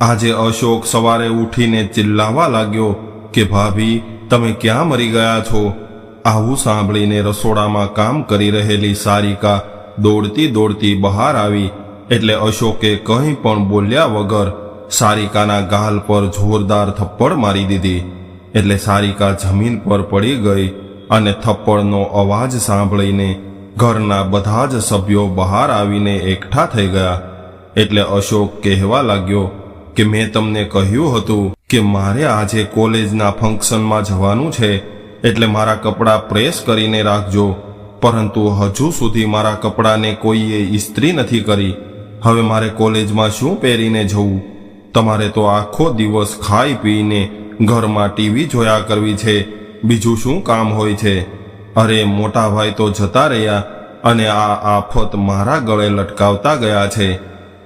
આજે અશોક સવારે ઉઠીને ચિલ્લાવા લાગ્યો કે, ભાભી, તમે ક્યાં મરી ગયા છો? આવું સાંભળીને રસોડામાં કામ કરી રહેલી સારિકા દોડતી દોડતી બહાર આવી એટલે અશોકે કંઈ પણ બોલ્યા વગર સારિકાના ગાલ પર જોરદાર થપ્પડ મારી દીધી. એટલે સારિકા જમીન પર પડી ગઈ અને થપ્પડનો અવાજ સાંભળીને ઘરના બધા જ સભ્યો બહાર આવીને એકઠા થઈ ગયા. એટલે અશોક કહેવા લાગ્યો કે મેં તમને કહ્યું હતું કે મારે આજે કોલેજના ફંક્શનમાં જવાનું છે, એટલે મારા કપડાં પ્રેસ કરીને રાખજો. પરંતુ હજુ સુધી મારા કપડાને કોઈએ ઇસ્ત્રી નથી કરી. હવે મારે કોલેજમાં શું પહેરીને જવું? તમારે તો આખો દિવસ ખાઈ પીને ઘરમાં ટીવી જોયા કરવી છે. બીજું શું કામ હોય છે? અરે, મોટા ભાઈ તો જતા રહ્યા અને આ આફત મારા ગળે લટકાવતા ગયા છે.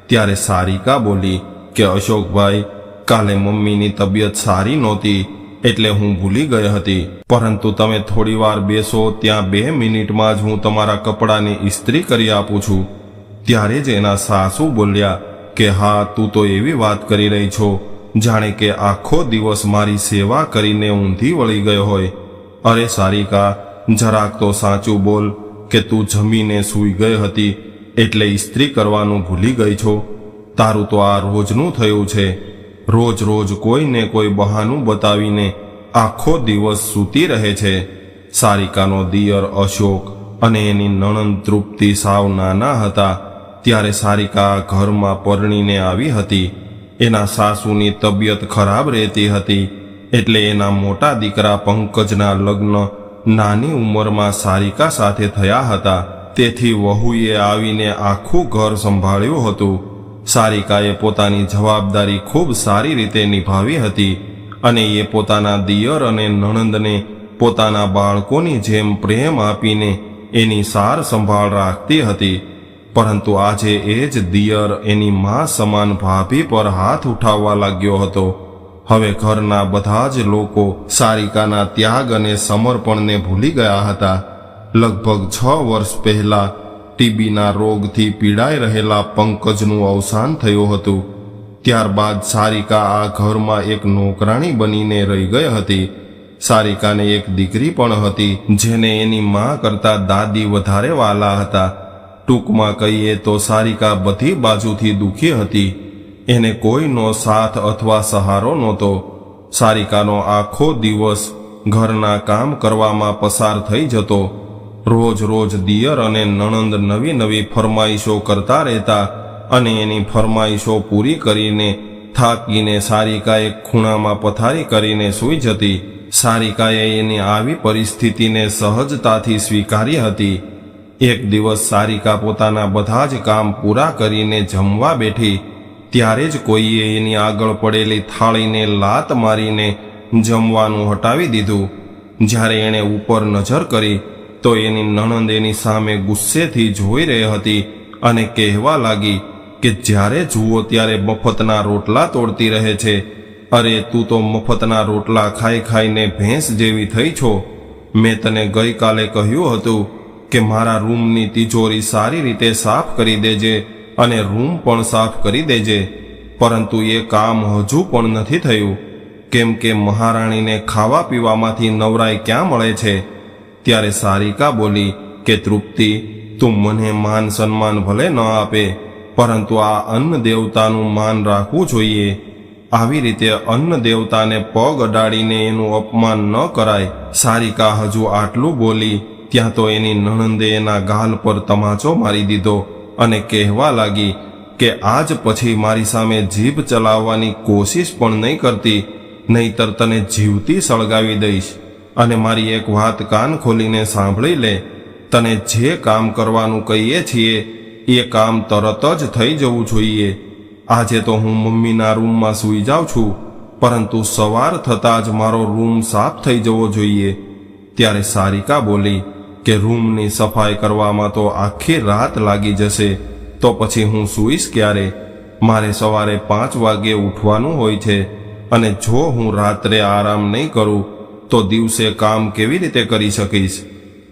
ત્યારે સારિકા બોલી કે અશોકભાઈ, કાલે મમ્મીની તબિયત સારી નહોતી, એટલે હું ભૂલી ગઈ હતી. પરંતુ તમે થોડીવાર બેસો, ત્યાં બે મિનિટમાં જ હું તમારા કપડાની ઇસ્ત્રી કરી આપું છું. ત્યારે જ એના સાસુ બોલ્યા કે, હા, તું તો એવી વાત કરી રહી છો, જાણે કે આખો દિવસ મારી સેવા કરીને ઊંધી વળી ગયો હોય. અરે સારિકા, જરાક તો સાચું બોલ કે તું જમીને સૂઈ ગઈ હતી, એટલે ઇસ્ત્રી કરવાનું ભૂલી ગઈ છો. તારું તો આ રોજનું થયું છે. રોજ રોજ કોઈને કોઈ બહાનું બતાવીને આખો દિવસ સૂતી રહે છે. સારિકાનો દિયર અશોક અને એની નણંદ તૃપ્તિ સાવ નાના હતા. ત્યારે સારિકા ઘરમાં પરણીને આવી હતી. એના સાસુની તબિયત ખરાબ રહેતી હતી. એટલે એના મોટા દીકરા પંકજના લગ્ન નાની ઉંમરમાં સારિકા સાથે થયા હતા. તેથી વહુએ આવીને આખું ઘર સંભાળ્યું હતું. સારિકાએ પોતાની જવાબદારી ખૂબ સારી રીતે નિભાવી હતી અને એ પોતાના દિયર અને નણંદને પોતાના બાળકોની જેમ પ્રેમ આપીને એની સાર સંભાળ રાખતી હતી. પરંતુ આજે એ જ દિયર એની મા સમાન ભાભી પર હાથ ઉઠાવવા લાગ્યો હતો. હવે ઘરના બધા જ લોકો સારિકાના ત્યાગ અને સમર્પણને ભૂલી ગયા હતા. લગભગ છ વર્ષ પહેલા ટીબીના રોગથી પીડાઈ રહેલા પંકજનું અવસાન થયું હતું. ત્યારબાદ સારિકા આ ઘરમાં એક નોકરાણી બનીને રહી ગઈ હતી. સારિકાને એક દીકરી પણ હતી, જેને એની મા કરતા દાદી વધારે વાલા હતા. ટૂંકમાં કહીએ તો સારિકા બધી બાજુથી દુખી હતી. એને કોઈનો સાથ અથવા સહારો નહોતો. સારિકાનો આખો દિવસ ઘરના કામ કરવામાં પસાર થઈ જતો. રોજ રોજ દિયર અને નણંદ નવી નવી ફરમાઈશો કરતા રહેતા અને એની ફરમાઈશો પૂરી કરીને થાકીને સારિકા એક ખૂણામાં પથારી કરીને સૂઈ જતી. સારિકાએ એની આવી પરિસ્થિતિને સહજતાથી સ્વીકારી હતી. એક દિવસ સારિકા પોતાના બધા જ કામ પૂરા કરીને જમવા બેઠી. ત્યારે જ કોઈએ એની આગળ પડેલી થાળીને લાત મારીને જમવાનું હટાવી દીધું. જ્યારે એણે ઉપર નજર કરી તો એની નણંદ એની સામે ગુસ્સેથી જોઈ રહી હતી અને કહેવા લાગી કે જ્યારે જુઓ ત્યારે મફતના રોટલા તોડતી રહે છે. અરે, તું તો મફતના રોટલા ખાઈ ખાઈને ભેંસ જેવી થઈ છો. મેં તને ગઈકાલે કહ્યું હતું કે મારા રૂમની તિજોરી સારી રીતે સાફ કરી દેજે અને રૂમ પણ સાફ કરી દેજે. પરંતુ એ કામ હજુ પણ નથી થયું. કેમ કે મહારાણીને ખાવા પીવામાંથી નવરાઈ ક્યાં મળે છે? ત્યારે સારિકા બોલી કે, તૃપ્તિ, તું મને માન સન્માન ભલે ન આપે, પરંતુ આ અન્ન દેવતાનું માન રાખવું જોઈએ. આવી રીતે અન્ન દેવતાને પગ અડાડીને એનું અપમાન ન કરાય. સારિકા હજુ આટલું બોલી, ત્યાં તો એની નણંદે એના ગાલ પર તમાચો મારી દીધો અને કહેવા લાગી કે, આજ પછી મારી સામે જીભ ચલાવવાની કોશિશ પણ નહીં કરતી, નહીતર તને જીવતી સળગાવી દઈશ. અને મારી એક વાત કાન ખોલીને સાંભળી લે. તને જે કામ કરવાનું કહીએ છીએ, એ કામ તરત જ થઈ જવું જોઈએ. આજે તો હું મમ્મીના રૂમમાં સૂઈ જાઉં છું, પરંતુ સવાર થતાં જ મારો રૂમ સાફ થઈ જવો જોઈએ. ત્યારે સારિકા બોલી કે રૂમની સફાઈ કરવામાં તો આખી રાત લાગી જશે, તો પછી હું સૂઈશ ક્યારે? મારે સવારે પાંચ વાગે ઉઠવાનું હોય છે, અને જો હું રાત્રે આરામ નહીં કરું તો દિવસે કામ કેવી રીતે કરી શકીશ?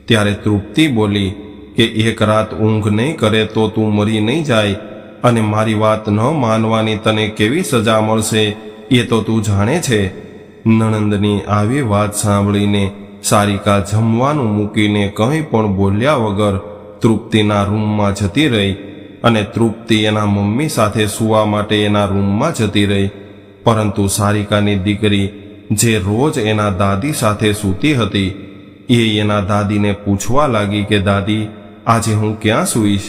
ત્યારે તૃપ્તિ બોલી કે એક રાત ઊંઘ નહીં કરે તો તું મરી નહીં જાય અને મારી વાત ન માનવાની તને કેવી સજા મળશે એ તો તું જાણે છે. નણંદની આવી વાત સાંભળીને સારિકા જમવાનું મૂકીને કંઈ પણ બોલ્યા વગર તૃપ્તિના રૂમમાં જતી રહી અને તૃપ્તિ એના મમ્મી સાથે સૂવા માટે એના રૂમમાં જતી રહી. પરંતુ સારિકાની દીકરી જે રોજ એના દાદી સાથે સૂતી હતી, એ એના દાદીને પૂછવા લાગી કે, દાદી, આજે હું ક્યાં સૂઈશ?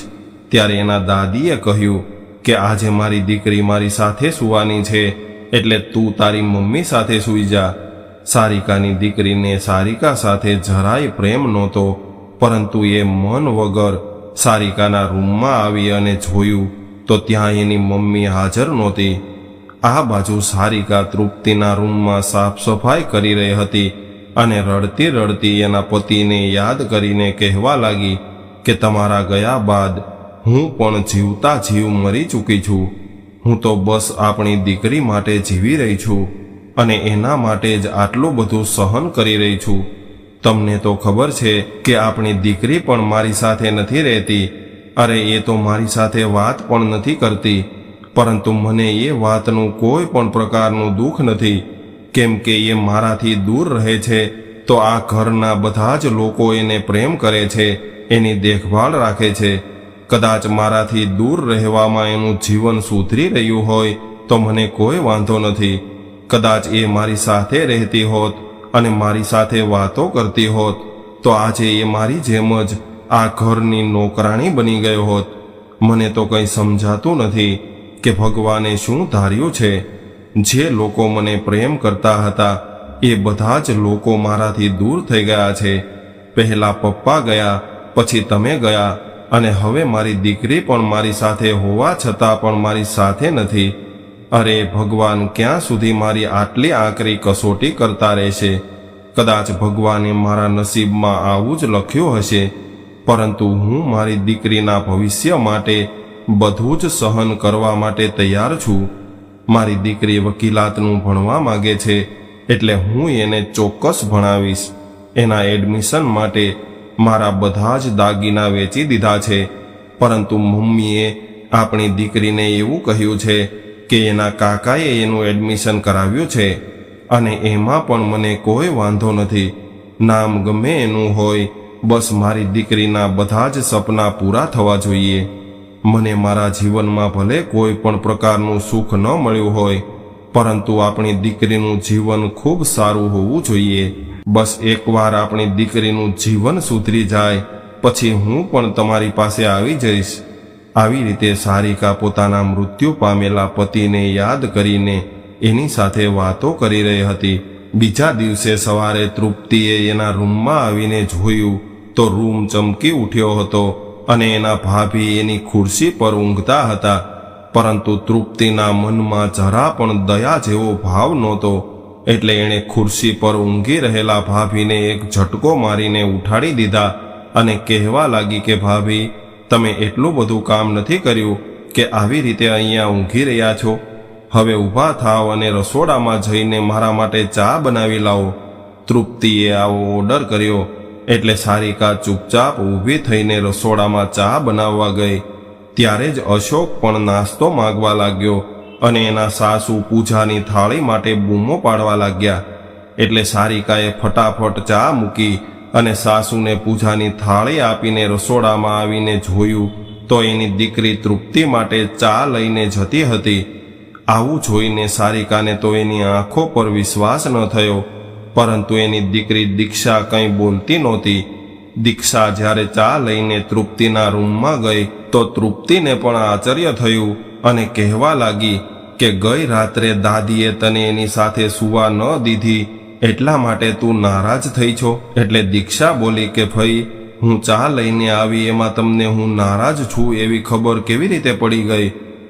ત્યારે એના દાદીએ કહ્યું કે, આજે મારી દીકરી મારી સાથે સૂવાની છે, એટલે તું તારી મમ્મી સાથે સૂઈ જા. સારિકાની દીકરીને સારિકા સાથે જરાય પ્રેમ નહોતો, પરંતુ એ મન વગર સારિકાના રૂમમાં આવી અને જોયું તો ત્યાં એની મમ્મી હાજર નહોતી. આ બાજુ સારિકા તૃપ્તિના રૂમમાં સાફ સફાઈ કરી રહી હતી અને રડતી રડતી એના પતિને યાદ કરીને કહેવા લાગી કે તમારા ગયા બાદ હું પણ જીવતા જીવ મરી ચૂકી છું. હું તો બસ આપણી દીકરી માટે જીવી રહી છું અને એના માટે જ આટલું બધું સહન કરી રહી છું. તમને તો ખબર છે કે આપણી દીકરી પણ મારી સાથે નથી રહેતી. અરે, એ તો મારી સાથે વાત પણ નથી કરતી. પરંતુ મને એ વાતનું કોઈ પણ પ્રકારનું દુઃખ નથી. કેમ કે એ મારાથી દૂર રહે છે, તો આ ઘરના બધા જ લોકો એને પ્રેમ કરે છે, એની દેખભાળ રાખે છે. કદાચ મારાથી દૂર રહેવામાં એનું જીવન સુધરી રહ્યું હોય, તો મને કોઈ વાંધો નથી. કદાચ એ મારી સાથે રહેતી હોત અને મારી સાથે વાતો કરતી હોત, તો આજે એ મારી જેમ જ આ ઘરની નોકરાણી બની ગયો હોત. મને તો કંઈ સમજાતું નથી. કે ભગવાને શું ધાર્યું છે? જે લોકો મને પ્રેમ કરતા હતા, એ બધા જ લોકો મારાથી દૂર થઈ ગયા છે. પહેલા પપ્પા ગયા, પછી તમે ગયા, અને હવે મારી દીકરી પણ મારી સાથે હોવા છતાં પણ મારી સાથે નથી. અરે ભગવાન, ક્યાં સુધી મારી આટલી આકરી કસોટી કરતા રહેશે? કદાચ ભગવાને મારા નસીબમાં આવું જ લખ્યું હશે. પરંતુ હું મારી દીકરીના ભવિષ્ય માટે બધું જ સહન કરવા માટે તૈયાર છું. મારી દીકરી વકીલાતનું ભણવા માગે છે, એટલે હું એને ચોક્કસ ભણાવીશ. એના એડમિશન માટે મારા બધા જ દાગીના વેચી દીધા છે. પરંતુ મમ્મીએ આપણી દીકરીને એવું કહ્યું છે કે એના કાકાએ એનું એડમિશન કરાવ્યું છે, અને એમાં પણ મને કોઈ વાંધો નથી. નામ ગમે એનું હોય, બસ મારી દીકરીના બધા જ સપના પૂરા થવા જોઈએ. મને મારા જીવનમાં ભલે કોઈ પણ પ્રકારનું સુખ ન મળ્યું હોય, પરંતુ આપણી દીકરીનું જીવન ખૂબ સારું હોવું જોઈએ. બસ એકવાર આપણી દીકરીનું જીવન સુધરી જાય, પછી હું પણ તમારી પાસે આવી જઈશ. આવી રીતે સારિકા પોતાના મૃત્યુ પામેલા પતિને યાદ કરીને એની સાથે વાતો કરી રહી હતી. બીજા દિવસે સવારે તૃપ્તિએ એના રૂમમાં આવીને જોયું તો રૂમ ચમકી ઉઠ્યો હતો. અને એના ભાભી એની ખુરશી પર ઊંઘતા હતા, પરંતુ તૃપ્તિના મનમાં જરા પણ દયા જેવો ભાવ નહોતો, એટલે એણે ખુરશી પર ઊંઘી રહેલા ભાભીને એક ઝટકો મારીને ઉઠાડી દીધા અને કહેવા લાગી કે, ભાભી, તમે એટલું બધું કામ નથી કર્યું કે આવી રીતે અહીંયા ઊંઘી રહ્યા છો. હવે ઊભા થાવ અને રસોડામાં જઈને મારા માટે ચા બનાવી લાવો. તૃપ્તિએ આવો ઓર્ડર કર્યો એટલે સારિકા ચૂપચાપ ઊભી થઈને રસોડામાં ચા બનાવવા ગઈ. ત્યારે જ અશોક પણ નાસ્તો માગવા લાગ્યો અને એના સાસુ પૂજાની થાળી માટે બૂમો પાડવા લાગ્યા. એટલે સારિકાએ ફટાફટ ચા મૂકી અને સાસુને પૂજાની થાળી આપીને રસોડામાં આવીને જોયું તો એની દીકરી તૃપ્તિ માટે ચા લઈને જતી હતી. આવું જોઈને સારિકાને તો એની આંખો પર વિશ્વાસ ન થયો. પરંતુ એની દીકરી દીક્ષા કંઈ બોલતી નહોતી. દીક્ષા જ્યારે ચા લઈને તૃપ્તિના રૂમમાં ગઈ, તો તૃપ્તિને પણ આશ્ચર્ય થયું અને કહેવા લાગી કે ગઈ રાત્રે દાદીએ તને એની સાથે સુવા ન દીધી, એટલા માટે તું નારાજ થઈ છો. એટલે દીક્ષા બોલી કે, ભાઈ, હું ચા લઈને આવી, એમાં તમને હું નારાજ છું. એવી ખબર કેવી રીતે પડી ગઈ?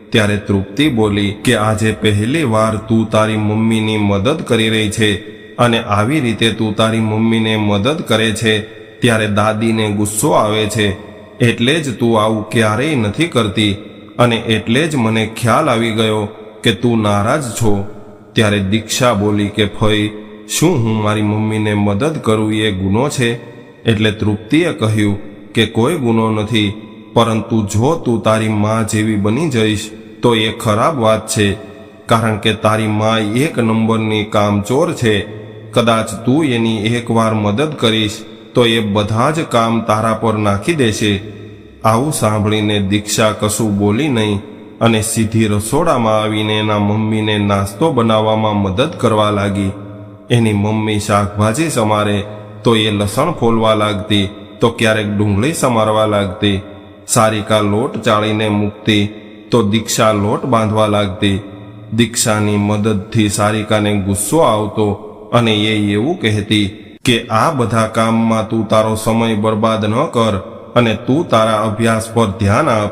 ત્યારે તૃપ્તિ બોલી કે, આજે પહેલી વાર તું તારી મમ્મીની મદદ કરી રહી છે. અને આવી રીતે તું તારી મમ્મીને મદદ કરે છે, ત્યારે દાદીને ગુસ્સો આવે છે. એટલે જ તું આવું ક્યારેય નથી કરતી અને એટલે જ મને ખ્યાલ આવી ગયો કે તું નારાજ છો. ત્યારે દીક્ષા બોલી કે ફઈ શું હું મારી મમ્મીને મદદ કરું એ ગુનો છે? એટલે તૃપ્તિએ કહ્યું કે, કોઈ ગુનો નથી, પરંતુ જો તું તારી માં જેવી બની જઈશ, તો એ ખરાબ વાત છે, કારણ કે તારી માં એક નંબરની કામચોર છે. કદાચ તું એની એકવાર મદદ કરીશ, તો એ બધા જ કામ તારા પર નાખી દેશે. આવું સાંભળીને દીક્ષા કશું બોલી નહીં અને સીધી રસોડામાં આવીને એના મમ્મીને નાસ્તો બનાવવામાં મદદ કરવા લાગી. એની મમ્મી શાકભાજી સમારે, તો એ લસણ ફોલવા લાગતી, તો ક્યારેક ડુંગળી સમારવા લાગતી. સારિકા લોટ ચાળીને મૂકતી, તો દીક્ષા લોટ બાંધવા લાગતી. દીક્ષાની મદદથી સારિકાને ગુસ્સો આવતો અને એ એવું કહેતી કે, આ બધા કામમાં તું તારો સમય બરબાદ ન કર અને તું તારા અભ્યાસ પર ધ્યાન આપ.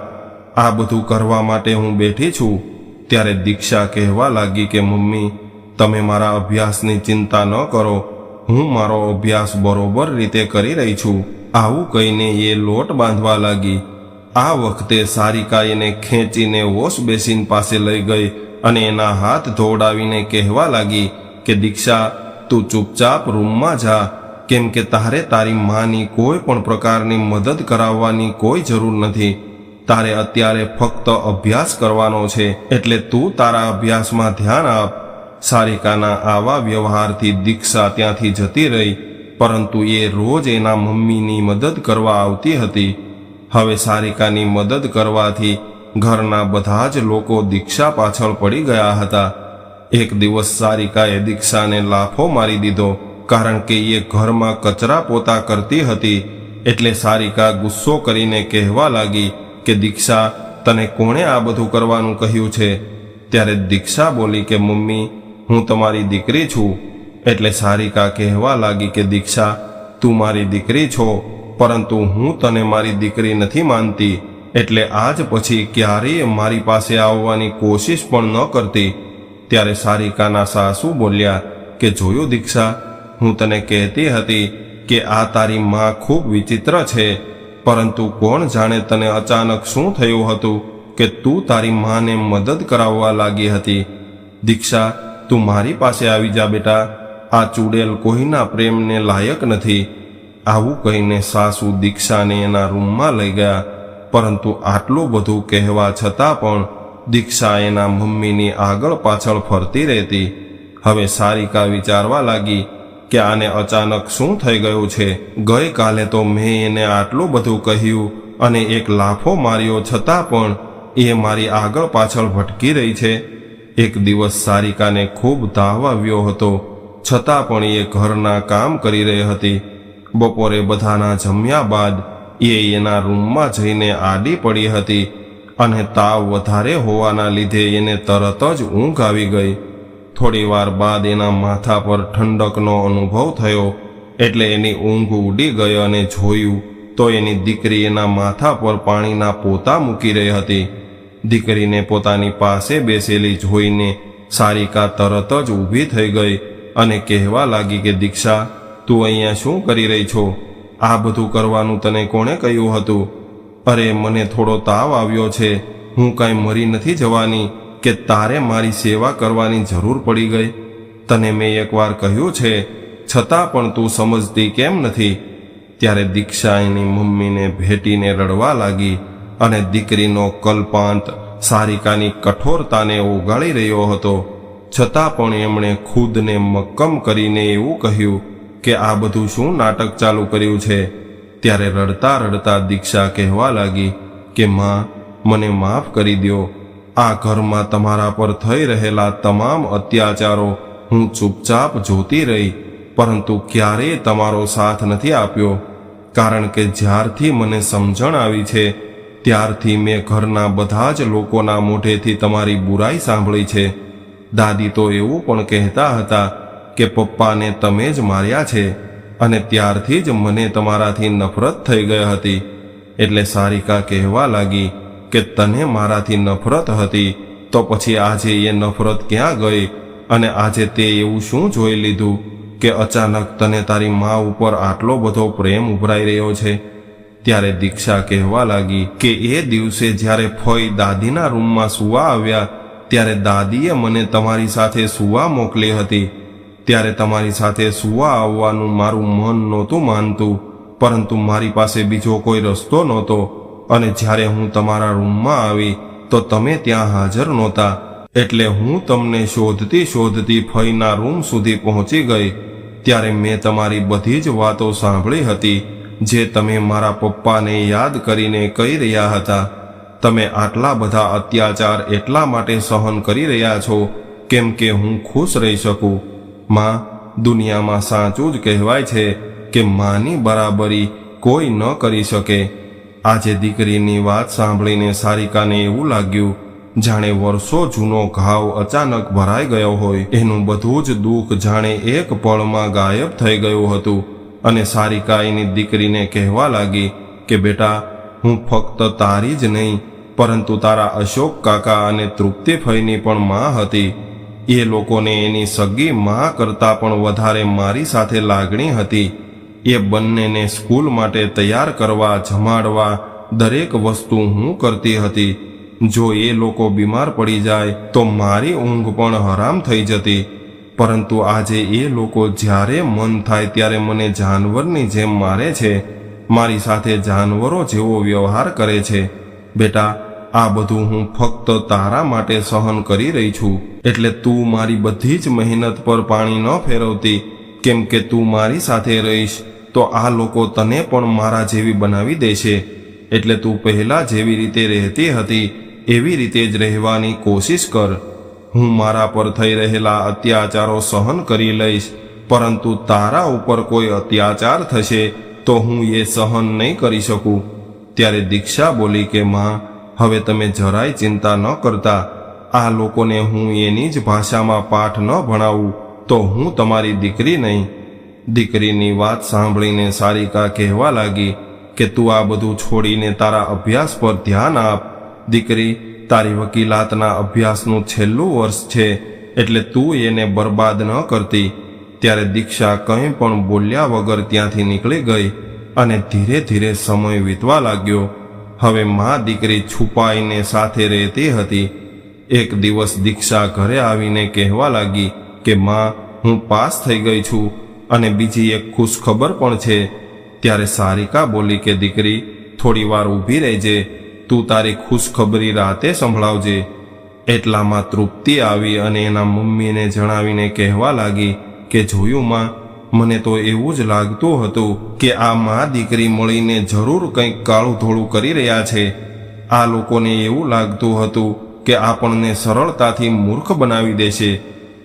આ બધું કરવા માટે હું બેઠી છું. ત્યારે દીક્ષા કહેવા લાગી કે, મમ્મી, તમે મારા અભ્યાસની ચિંતા ન કરો. હું મારો અભ્યાસ બરોબર રીતે કરી રહી છું. આવું કહીને એ લોટ બાંધવા લાગી. આ વખતે સારિકા એને ખેંચીને વોશ બેસીન પાસે લઈ ગઈ અને એના હાથ ધોવડાવીને કહેવા લાગી કે, દીક્ષા તું ચૂપચાપ રૂમમાં જા. કેમ કે તારે તારી માની કોઈ પણ પ્રકારની મદદ કરાવવાની કોઈ જરૂર નથી. તારે અત્યારે ફક્ત અભ્યાસ કરવાનો છે, એટલે તું તારા અભ્યાસમાં ધ્યાન આપ. સારિકાના આવા વ્યવહારથી દીક્ષા ત્યાંથી જતી રહી, પરંતુ એ રોજ એના મમ્મીની મદદ કરવા આવતી હતી. હવે સારિકાની મદદ કરવાથી ઘરના બધા જ લોકો દીક્ષા પાછળ પડી ગયા હતા. એક દિવસ સારિકાએ દીક્ષાને લાફો મારી દીધો, કારણ કે એ ઘરમાં કચરા પોતા કરતી હતી, એટલે સારિકા ગુસ્સો કરીને કહેવા લાગી કે, દીક્ષા, તને કોણે આ બધું કરવાનું કહ્યું છે? ત્યારે દીક્ષા બોલી કે, મમ્મી, હું તમારી દીકરી છું. એટલે સારિકા કહેવા લાગી કે, દીક્ષા, તું મારી દીકરી છો, પરંતુ હું તને મારી દીકરી નથી માનતી, એટલે આજ પછી ક્યારેય મારી પાસે આવવાની કોશિશ પણ ન કરતી. ત્યારે સારિકાના સાસુ બોલ્યા કે, જોયું દીક્ષા, હું તને કહેતી હતી કે આ તારી માં ખૂબ વિચિત્ર છે, પરંતુ કોણ જાણે તને અચાનક શું થયું હતું કે તું તારી માને મદદ કરાવવા લાગી હતી? દીક્ષા, તું મારી પાસે આવી જા બેટા. આ ચૂડેલ કોઈના પ્રેમને લાયક નથી. આવું કહીને સાસુ દીક્ષાને એના રૂમમાં લઈ ગયા. પરંતુ આટલું બધું કહેવા છતાં પણ દીક્ષા એના મમ્મીની આગળ પાછળ ફરતી રહેતી. હવે સારિકા વિચારવા લાગી કે આને અચાનક શું થઈ ગયું છે? ગઈકાલે તો મેં એને આટલું બધું કહ્યું અને એક લાફો માર્યો છતાં પણ એ મારી આગળ પાછળ ભટકી રહી છે. એક દિવસ સારિકાને ખૂબ તાવ આવ્યો હતો. છતાં પણ એ ઘરના કામ કરી રહી હતી. બપોરે બધાના જમ્યા બાદ એ એના રૂમમાં જઈને આડી પડી હતી. અને તાવ વધારે હોવાના લીધે એને તરત જ ઊંઘ આવી ગઈ. થોડી વાર બાદ એના માથા પર ઠંડકનો અનુભવ થયો, એટલે એની ઊંઘ ઉડી ગઈ અને જોયું તો એની દીકરી એના માથા પર પાણીના પોતા મૂકી રહી હતી. દીકરીને પોતાની પાસે બેસેલી જોઈને સારિકા તરત જ ઊભી થઈ ગઈ અને કહેવા લાગી કે, દીક્ષા, તું અહીંયા શું કરી રહી છો? આ બધું કરવાનું તને કોણે કહ્યું હતું? અરે મને થોડો તાવ આવ્યો છે. હું કાંઈ મરી નથી જવાની કે તારે મારી સેવા કરવાની જરૂર પડી ગઈ? તને મેં એકવાર કહ્યું છે, છતાં પણ તું સમજતી કેમ નથી? ત્યારે દીક્ષા એની મમ્મીને ભેટીને રડવા લાગી અને દીકરીનો કલ્પાંત સારિકાની કઠોરતાને ઓગાળી રહ્યો હતો. છતાં પણ એમણે ખુદને મક્કમ કરીને એવું કહ્યું કે આ બધું શું નાટક ચાલુ કર્યું છે? ત્યારે રડતા રડતા દીક્ષા કહેવા લાગી કે, માં, મને માફ કરી દ્યો. આ ઘરમાં તમારા પર થઈ રહેલા તમામ અત્યાચારો હું ચૂપચાપ જોતી રહી, પરંતુ ક્યારેય તમારો સાથ નથી આપ્યો. કારણ કે જ્યારથી મને સમજણ આવી છે, ત્યારથી મેં ઘરના બધા જ લોકોના મોઢેથી તમારી બુરાઈ સાંભળી છે. દાદી તો એવું પણ કહેતા હતા કે, પપ્પાને તમે જ માર્યા છે. અને ત્યારથી જ મને તમારાથી નફરત થઈ ગઈ હતી. એટલે સારિકા કહેવા લાગી કે તને મારાથી નફરત હતી, તો પછી આજે એ નફરત ક્યાં ગઈ અને આજે તે એવું શું જોઈ લીધું કે અચાનક તને તારી મા ઉપર આટલો બધો પ્રેમ ઉભરાઈ રહ્યો છે? ત્યારે દીક્ષા કહેવા લાગી કે એ દિવસે જ્યારે ફોઈ દાદીના રૂમમાં સુવા આવ્યા, ત્યારે દાદીએ મને તમારી સાથે સુવા મોકલી હતી. ત્યારે તમારી સાથે સુવા આવવાનું મારું મન નહોતું માનતું, પરંતુ મારી પાસે બીજો કોઈ રસ્તો નહોતો. અને જ્યારે હું તમારા રૂમમાં આવી, તો તમે ત્યાં હાજર નહોતા. એટલે હું તમને શોધતી શોધતી ફઈના રૂમ સુધી પહોંચી ગઈ. ત્યારે મેં તમારી બધી જ વાતો સાંભળી હતી, જે તમે મારા પપ્પાને યાદ કરીને કહી રહ્યા હતા. તમે આટલા બધા અત્યાચાર એટલા માટે સહન કરી રહ્યા છો, કેમ કે હું ખુશ રહી શકું. માં દુનિયામાં સાચું જ કહેવાય છે કે માની બરાબરી કોઈ ન કરી શકે. આજે દીકરીની વાત સાંભળીને સારિકાને એવું લાગ્યું, જાણે વર્ષો જૂનો ઘાવ અચાનક ભરાઈ ગયો હોય. એનું બધું જ દુઃખ જાણે એક પળમાં ગાયબ થઈ ગયું હતું. અને સારિકા એની દીકરીને કહેવા લાગી કે, બેટા, હું ફક્ત તારી જ નહીં, પરંતુ તારા અશોક કાકા અને તૃપ્તિફઈની પણ માં હતી. એ લોકોને એની સગી મા કરતાં પણ વધારે મારી સાથે લાગણી હતી. એ બંનેને સ્કૂલ માટે તૈયાર કરવા, જમાડવા દરેક વસ્તુ હું કરતી હતી. જો એ લોકો બીમાર પડી જાય, તો મારી ઊંઘ પણ હરામ થઈ જતી. પરંતુ આજે એ લોકો જ્યારે મન થાય ત્યારે મને જાનવરની જેમ મારે છે. મારી સાથે જાનવરો જેવો વ્યવહાર કરે છે. બેટા આ બધું હું ફક્ત તારા માટે સહન કરી રહી છું. એટલે તું મારી બધી જ મહેનત પર પાણી ન ફેરવતી. કેમ કે તું મારી સાથે રહીશ, તો આ લોકો તને પણ મારા જેવી બનાવી દેશે. એટલે તું પહેલા જેવી રીતે રહેતી હતી, એવી રીતે જ રહેવાની કોશિશ કર. હું મારા પર થઈ રહેલા અત્યાચારો સહન કરી લઈશ, પરંતુ તારા ઉપર કોઈ અત્યાચાર થશે, તો હું એ સહન નહીં કરી શકું. ત્યારે દીક્ષા બોલી કે, માં હવે તમે જરાય ચિંતા ન કરતા. આ લોકોને હું એની જ ભાષામાં પાઠ ન ભણાવું, તો હું તમારી દીકરી નહીં. દીકરીની વાત સાંભળીને સારિકા કહેવા લાગી કે તું આ બધું છોડીને તારા અભ્યાસ પર ધ્યાન આપ. દીકરી, તારી વકીલાતના અભ્યાસનું છેલ્લું વર્ષ છે, એટલે તું એને બરબાદ ન કરતી. ત્યારે દીક્ષા કંઈ પણ બોલ્યા વગર ત્યાંથી નીકળી ગઈ અને ધીરે ધીરે સમય વીતવા લાગ્યો. હવે મા દીકરી છુપાઈને સાથે રહેતી હતી. એક દિવસ દીક્ષા ઘરે આવીને કહેવા લાગી કે, માં, હું પાસ થઈ ગઈ છું અને બીજી એક ખુશ ખબર પણ છે. ત્યારે સારિકા બોલી કે, દીકરી, થોડી વાર ઊભી રહેજે. તું તારી ખુશખબરી રાતે સંભળાવજે. એટલામાં તૃપ્તિ આવી અને એના મમ્મીને જણાવીને કહેવા લાગી કે, જોયું, માં મને તો એવું જ લાગતું હતું કે આ મા દીકરી મળીને જરૂર કંઈક કાળું ધોળું કરી રહ્યા છે. આ લોકોને એવું લાગતું હતું કે આપણને સરળતાથી મૂર્ખ બનાવી દેશે.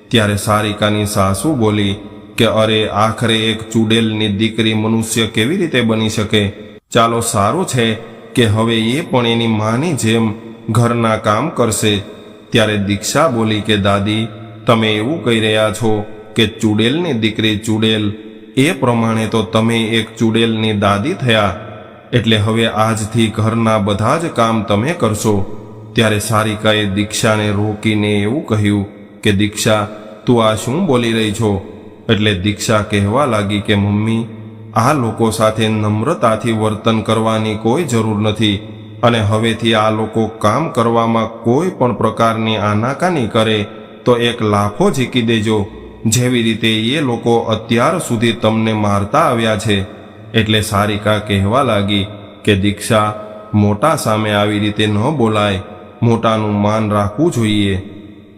ત્યારે સારિકાની સાસુ બોલી કે અરે, આખરે એક ચૂડેલની દીકરી મનુષ્ય કેવી રીતે બની શકે? ચાલો, સારું છે કે હવે એ પણ એની માની જેમ ઘરના કામ કરશે. ત્યારે દીક્ષા બોલી કે, દાદી, તમે એવું કહી રહ્યા છો કે ચૂડેલની દીકરી ચૂડેલ, એ પ્રમાણે તો તમે એક ચૂડેલની દાદી થયા. એટલે હવે આજથી ઘરના બધા જ કામ તમે કરશો. ત્યારે સારિકાએ દીક્ષાને રોકીને એવું કહ્યું કે, દીક્ષા, તું આ શું બોલી રહી છો? એટલે દીક્ષા કહેવા લાગી કે, મમ્મી, આ લોકો સાથે નમ્રતાથી વર્તન કરવાની કોઈ જરૂર નથી અને હવેથી આ લોકો કામ કરવામાં કોઈ પણ પ્રકારની આનાકાની કરે તો એક લાફો ઝીકી દેજો. જેવી રીતે એ લોકો અત્યાર સુધી તમને મારતા આવ્યા છે, એટલે સારિકા કહેવા લાગી કે દીક્ષા મોટા સામે આવી રીતે ન બોલાય, મોટાનું માન રાખવું જોઈએ.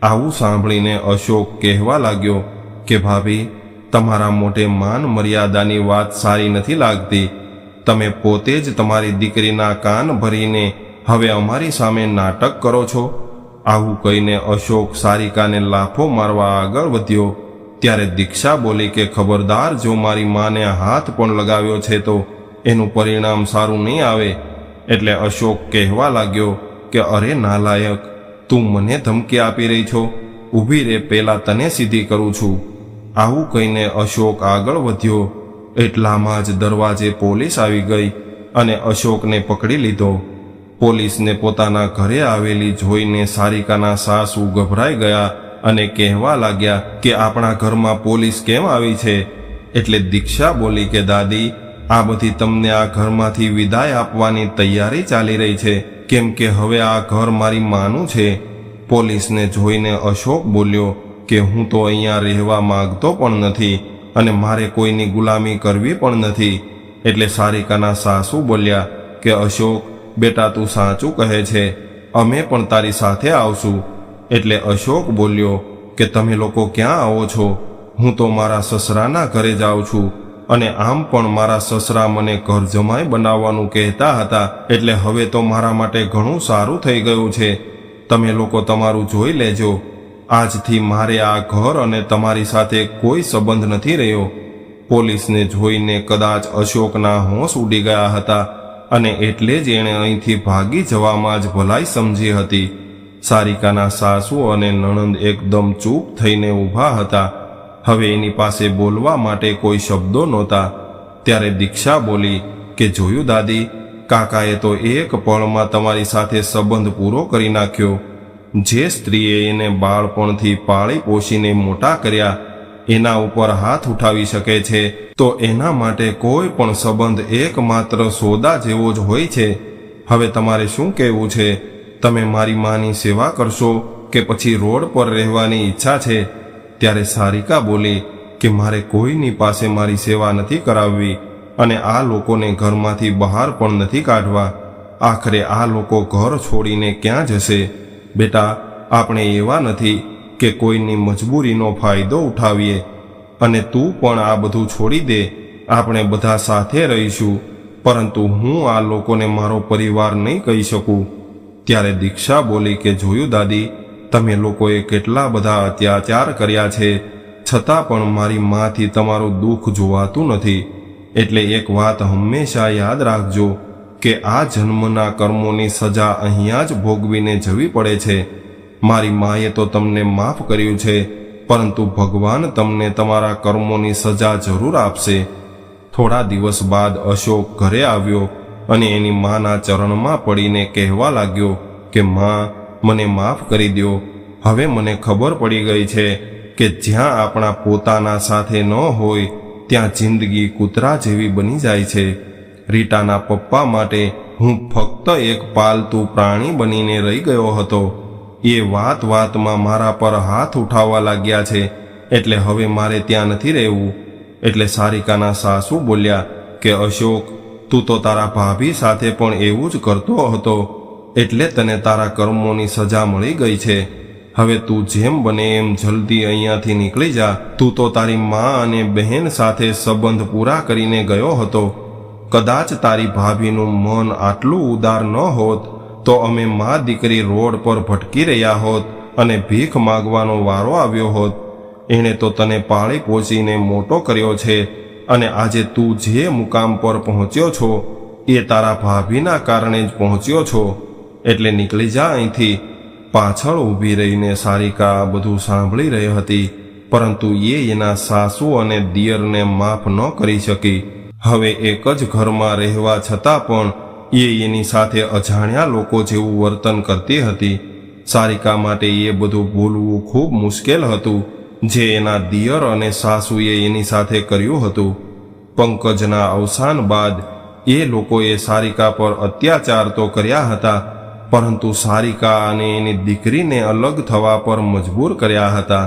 આવું સાંભળીને અશોક કહેવા લાગ્યો કે, ભાભી, તમારા મોટે માન મર્યાદાની વાત સારી નથી લાગતી. તમે પોતે જ તમારી દીકરીના કાન ભરીને હવે અમારી સામે નાટક કરો છો. આવું કહીને અશોક સારિકાને લાફો મારવા આગળ વધ્યો. ત્યારે દીક્ષા બોલી કે, ખબરદાર, જો મારી માને હાથ પણ લગાવ્યો છે તો એનું પરિણામ સારું નહીં આવે. એટલે અશોક કહેવા લાગ્યો કે, અરે નાલાયક, તું મને ધમકી આપી રહી છો. ઊભી રે, પેલા તને સીધી કરું છું. આવું કહીને અશોક આગળ વધ્યો. એટલામાં જ દરવાજે પોલીસ આવી ગઈ અને અશોકને પકડી લીધો. પોલીસને પોતાના ઘરે આવેલી જોઈને સારિકાના સાસુ ગભરાઈ ગયા અને કહેવા લાગ્યા કે આપણા ઘરમાં પોલીસ કેમ આવી છે? એટલે દીક્ષા બોલી કે, દાદી આ બધી તમને આ ઘરમાંથી વિદાય આપવાની તૈયારી ચાલી રહી છે. કેમ કે હવે આ ઘર મારી માનું છે. પોલીસને જોઈને અશોક બોલ્યો કે, હું તો અહીંયા રહેવા માંગતો પણ નથી અને મારે કોઈની ગુલામી કરવી પણ નથી. એટલે સારિકાના સાસુ બોલ્યા કે, અશોક, બેટા તું સાચું કહે છે. અમે પણ તારી સાથે આવશું. એટલે અશોક બોલ્યો, કે તમે લોકો ક્યાં આવો છો? હું તો મારા સસરાના ઘરે જાઉં છું અને આમ પણ મારા સસરા મને ઘર જમાઈ બનાવવાનું કહેતા હતા, એટલે હવે તો મારા માટે ઘણું સારું થઈ ગયું છે. તમે લોકો તમારું જોઈ લેજો. આજથી મારે આ ઘર અને તમારી સાથે કોઈ સંબંધ નથી રહ્યો. પોલીસને જોઈને કદાચ અશોકના હોશ ઉડી ગયા હતા અને એટલે જ એણે અહીંથી ભાગી જવામાં જ ભલાઈ સમજી હતી. સારિકાના સાસુ અને નણંદ એકદમ ચૂપ થઈને ઊભા હતા. હવે એની પાસે બોલવા માટે કોઈ શબ્દો નહોતા. ત્યારે દીક્ષા બોલી કે, જોયું દાદી, કાકાએ તો એક પળમાં તમારી સાથે સંબંધ પૂરો કરી નાખ્યો. જે સ્ત્રીએ એને બાળપણથી પાળી પોષીને મોટા કર્યા, એના ઉપર હાથ ઉઠાવી શકે છે, તો એના માટે કોઈ પણ સંબંધ એકમાત્ર સોદા જેવો જ હોય છે. હવે તમારે શું કહેવું છે? તમે મારી માની સેવા કરશો કે પછી રોડ પર રહેવાની ઈચ્છા છે, ત્યારે સારિકા બોલી કે મારે કોઈની પાસે મારી સેવા નથી કરાવવી અને આ લોકોને ઘરમાંથી બહાર પણ નથી કાઢવા. આખરે આ લોકો ઘર છોડીને ક્યાં જશે? બેટા, આપણે એવા નથી કે કોઈની મજબૂરીનો ફાયદો ઉઠાવીએ અને તું પણ આ બધું છોડી દે. આપણે બધા સાથે રહીશું, પરંતુ હું આ લોકોને મારો પરિવાર નહીં કહી શકું. ત્યારે દીક્ષા બોલી કે, જોયું દાદી, તમે લોકોએ કેટલા બધા અત્યાચાર કર્યા છે. છતાં પણ મારી માથી તમારું દુઃખ જોવાતું નથી. એટલે એક વાત હંમેશા યાદ રાખજો કે આ જન્મના કર્મોની સજા અહીંયા જ ભોગવીને જવી પડે છે. મારી માએ તો તમને માફ કર્યું છે, પરંતુ ભગવાન તમને તમારા કર્મોની સજા જરૂર આપશે. થોડા દિવસ બાદ અશોક ઘરે આવ્યો અને એની માના ચરણમાં પડીને કહેવા લાગ્યો કે, માં, મને માફ કરી દો હવે મને ખબર પડી ગઈ છે કે જ્યાં આપણા પોતાના સાથે ન હોય, ત્યાં જિંદગી કૂતરા જેવી બની જાય છે. રીટાના પપ્પા માટે હું ફક્ત એક પાલતુ પ્રાણી બનીને રહી ગયો હતો. એ વાત વાતમાં મારા પર હાથ ઉઠાવવા લાગ્યા છે, એટલે હવે મારે ત્યાં નથી રહેવું. એટલે સારિકાના સાસુ બોલ્યા કે, અશોક તું તો તારા ભાભી સાથે પણ એવું જ કરતો હતો, એટલે તને તારા કર્મોની સજા મળી ગઈ છે. હવે તું જેમ બને એમ જલ્દી અહીંયાથી નીકળી જા. તું તો તારી મા અને બહેન સાથે સંબંધ પૂરા કરીને ગયો હતો. કદાચ તારી ભાભીનું મન આટલું ઉદાર ન હોત, તો અમે મા દીકરી રોડ પર ભટકી રહ્યા હોત અને ભીખ માગવાનો વારો આવ્યો હોત. એણે તો તને પાળી પોચીને મોટો કર્યો છે. અને આજે તું જે મુકામ પર પહોંચ્યો છો, એ તારા ભાભીના કારણે જ પહોંચ્યો છો. એટલે નીકળી જા અહીંથી. પાછળ ઊભી રહીને સારિકા બધું સાંભળી રહી હતી, પરંતુ એ એના સાસુ અને દિયરને માફ ન કરી શકી. હવે એક જ ઘરમાં રહેવા છતાં પણ એ એની સાથે અજાણ્યા લોકો જેવું વર્તન કરતી હતી. સારિકા માટે એ બધું ભૂલવું ખૂબ મુશ્કેલ હતું. જે એના દિયર અને સાસુએ એની સાથે કર્યું હતું. પંકજના અવસાન બાદ એ લોકોએ સારિકા પર અત્યાચાર તો કર્યા હતા, પરંતુ સારિકા અને એની દીકરીને અલગ થવા પર મજબૂર કર્યા હતા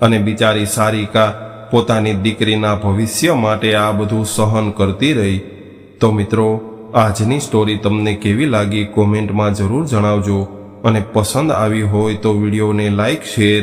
અને બિચારી સારિકા પોતાની દીકરીના ભવિષ્ય માટે આ બધું સહન કરતી રહી. તો મિત્રો, આજની સ્ટોરી તમને કેવી લાગી કોમેન્ટમાં જરૂર જણાવજો અને પસંદ આવી હોય તો વિડીયોને લાઈક શેર